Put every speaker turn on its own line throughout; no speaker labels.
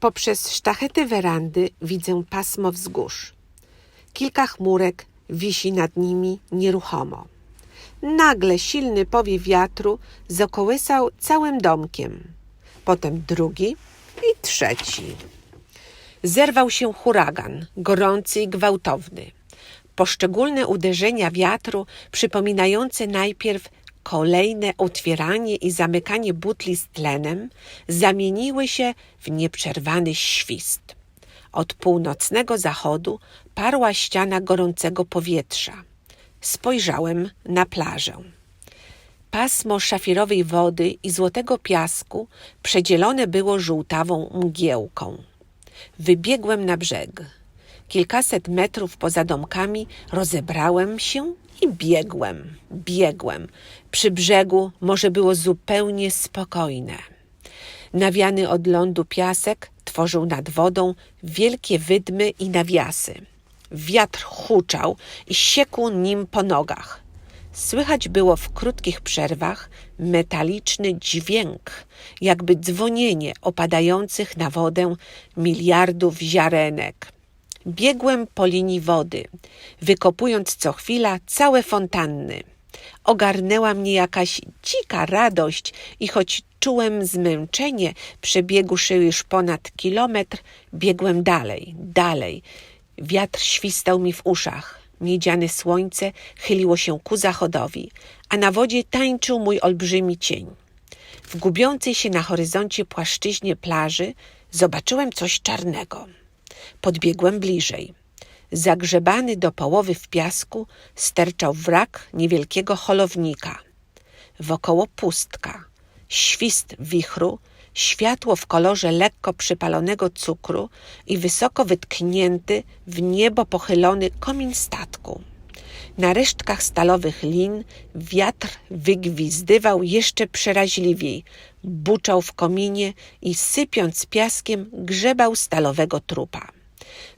Poprzez sztachety werandy widzę pasmo wzgórz. Kilka chmurek wisi nad nimi nieruchomo. Nagle silny powiew wiatru zakołysał całym domkiem. Potem drugi i trzeci. Zerwał się huragan, gorący i gwałtowny. Poszczególne uderzenia wiatru, przypominające najpierw kolejne otwieranie i zamykanie butli z tlenem, zamieniły się w nieprzerwany świst. Od północnego zachodu parła ściana gorącego powietrza. Spojrzałem na plażę. Pasmo szafirowej wody i złotego piasku przedzielone było żółtawą mgiełką. Wybiegłem na brzeg. Kilkaset metrów poza domkami rozebrałem się i biegłem, biegłem. Przy brzegu morze było zupełnie spokojne. Nawiany od lądu piasek tworzył nad wodą wielkie wydmy i nawiasy. Wiatr huczał i siekł nim po nogach. Słychać było w krótkich przerwach metaliczny dźwięk, jakby dzwonienie opadających na wodę miliardów ziarenek. Biegłem po linii wody, wykopując co chwila całe fontanny. Ogarnęła mnie jakaś dzika radość i choć czułem zmęczenie, przebiegłszy już ponad kilometr, biegłem dalej, dalej. Wiatr świstał mi w uszach. Miedziane słońce chyliło się ku zachodowi, a na wodzie tańczył mój olbrzymi cień. W gubiącej się na horyzoncie płaszczyźnie plaży zobaczyłem coś czarnego. Podbiegłem bliżej. Zagrzebany do połowy w piasku sterczał wrak niewielkiego holownika. Wokoło pustka, świst wichru, światło w kolorze lekko przypalonego cukru i wysoko wytknięty w niebo pochylony komin statku. Na resztkach stalowych lin wiatr wygwizdywał jeszcze przeraźliwiej, buczał w kominie i sypiąc piaskiem grzebał stalowego trupa.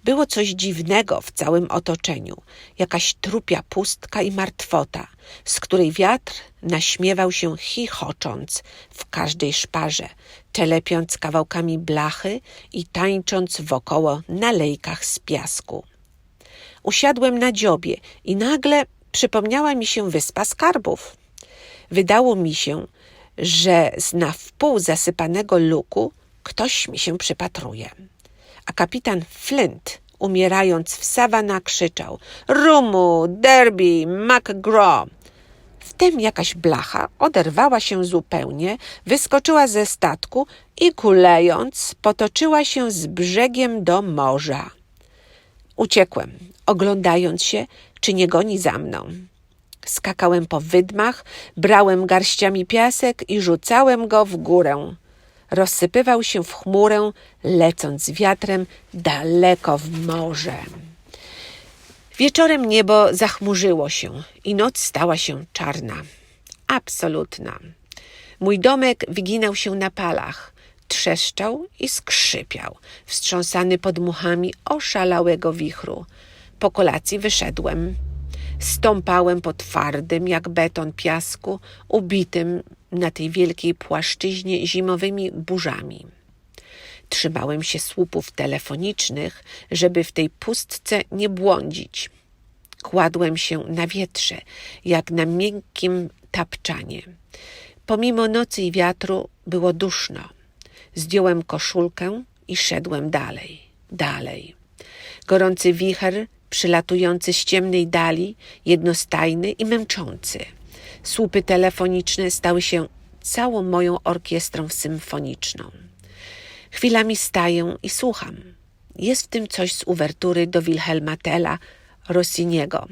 Było coś dziwnego w całym otoczeniu, jakaś trupia pustka i martwota, z której wiatr naśmiewał się chichocząc w każdej szparze, telepiąc kawałkami blachy i tańcząc wokoło na lejkach z piasku. Usiadłem na dziobie i nagle przypomniała mi się wyspa skarbów. Wydało mi się, że z na wpół zasypanego luku ktoś mi się przypatruje. A kapitan Flint, umierając w sawana, krzyczał Rumu, Derby, McGraw. Wtem jakaś blacha oderwała się zupełnie, wyskoczyła ze statku i kulejąc potoczyła się z brzegiem do morza. Uciekłem, oglądając się, czy nie goni za mną. Skakałem po wydmach, brałem garściami piasek i rzucałem go w górę. Rozsypywał się w chmurę, lecąc wiatrem daleko w morze. Wieczorem niebo zachmurzyło się i noc stała się czarna, absolutna. Mój domek wyginał się na palach, trzeszczał i skrzypiał, wstrząsany podmuchami oszalałego wichru. Po kolacji wyszedłem. Stąpałem po twardym jak beton piasku, ubitym na tej wielkiej płaszczyźnie zimowymi burzami. Trzymałem się słupów telefonicznych, żeby w tej pustce nie błądzić. Kładłem się na wietrze, jak na miękkim tapczanie. Pomimo nocy i wiatru było duszno. Zdjąłem koszulkę i szedłem dalej, dalej. Gorący wicher, przylatujący z ciemnej dali, jednostajny i męczący. Słupy telefoniczne stały się całą moją orkiestrą symfoniczną. Chwilami staję i słucham. Jest w tym coś z uwertury do Wilhelma Tella, Rossiniego.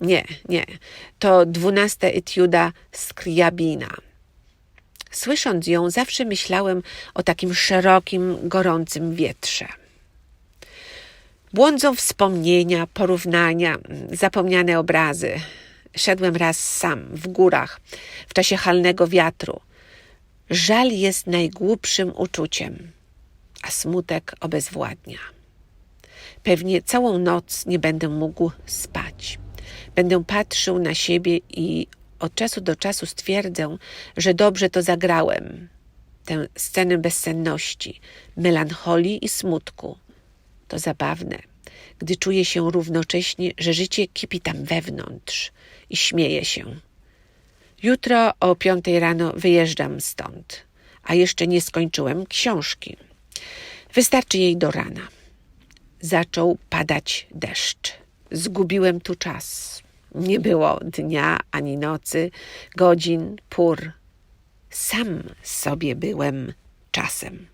Nie, nie, to dwunasta etiuda Scriabina. Słysząc ją, zawsze myślałem o takim szerokim, gorącym wietrze. Błądzą wspomnienia, porównania, zapomniane obrazy. Szedłem raz sam w górach w czasie halnego wiatru. Żal jest najgłupszym uczuciem, a smutek obezwładnia. Pewnie całą noc nie będę mógł spać. Będę patrzył na siebie i od czasu do czasu stwierdzę, że dobrze to zagrałem. Tę scenę bezsenności, melancholii i smutku. To zabawne, gdy czuję się równocześnie, że życie kipi tam wewnątrz i śmieję się. Jutro o piątej rano wyjeżdżam stąd, a jeszcze nie skończyłem książki. Wystarczy jej do rana. Zaczął padać deszcz. Zgubiłem tu czas. Nie było dnia ani nocy, godzin, pór. Sam sobie byłem czasem.